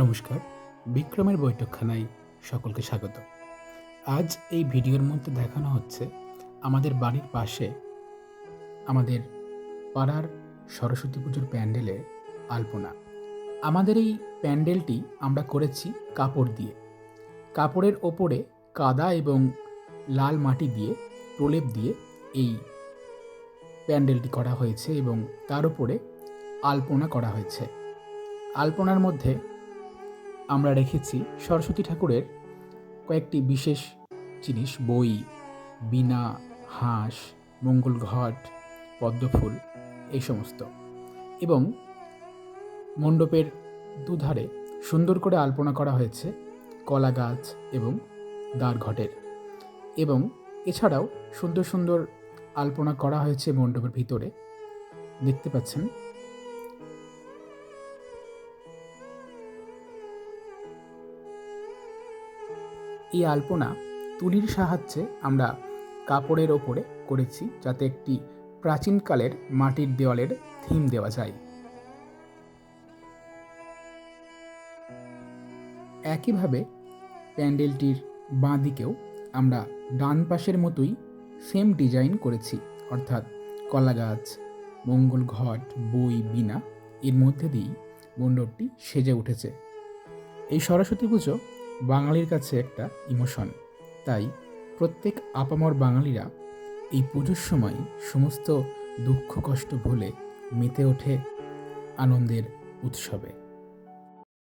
নমস্কার, বিক্রমের বৈঠকখানায় সকলকে স্বাগত। আজ এই ভিডিওর মধ্যে দেখানো হচ্ছে আমাদের বাড়ির পাশে আমাদের পাড়ার সরস্বতী পুজোর প্যান্ডেলের আলপনা। আমাদের এই প্যান্ডেলটি আমরা করেছি কাপড় দিয়ে। কাপড়ের ওপরে কাদা এবং লাল মাটি দিয়ে, প্রলেপ দিয়ে এই প্যান্ডেলটি করা হয়েছে এবং তার উপরে আলপনা করা হয়েছে। আলপনার মধ্যে আমরা রেখেছি সরস্বতী ঠাকুরের কয়েকটি বিশেষ জিনিস, বই, বীণা, হাঁস, মঙ্গল ঘট, পদ্মফুল, এই সমস্ত। এবং মণ্ডপের দুধারে সুন্দর করে আলপনা করা হয়েছে কলা গাছ এবং দ্বার ঘটের। এবং এছাড়াও সুন্দর সুন্দর আলপনা করা হয়েছে মণ্ডপের ভিতরে। দেখতে পাচ্ছেন এই আলপনা তুলির সাহায্যে আমরা কাপড়ের ওপরে করেছি যাতে একটি প্রাচীনকালের মাটির দেওয়ালের থিম দেওয়া যায়। একইভাবে প্যান্ডেলটির বাঁ দিকেও আমরা ডান পাশের মতোই সেম ডিজাইন করেছি, অর্থাৎ কলা গাছ, মঙ্গল ঘট, বই বিনা এর মধ্যে দিয়েই মণ্ডপটি সেজে উঠেছে। এই সরস্বতী পুজো বাঙালির কাছে একটা ইমোশন। তাই প্রত্যেক আপামর বাঙালিরা এই পুজোর সময় সমস্ত দুঃখ কষ্ট ভুলে মেতে ওঠে আনন্দের উৎসবে।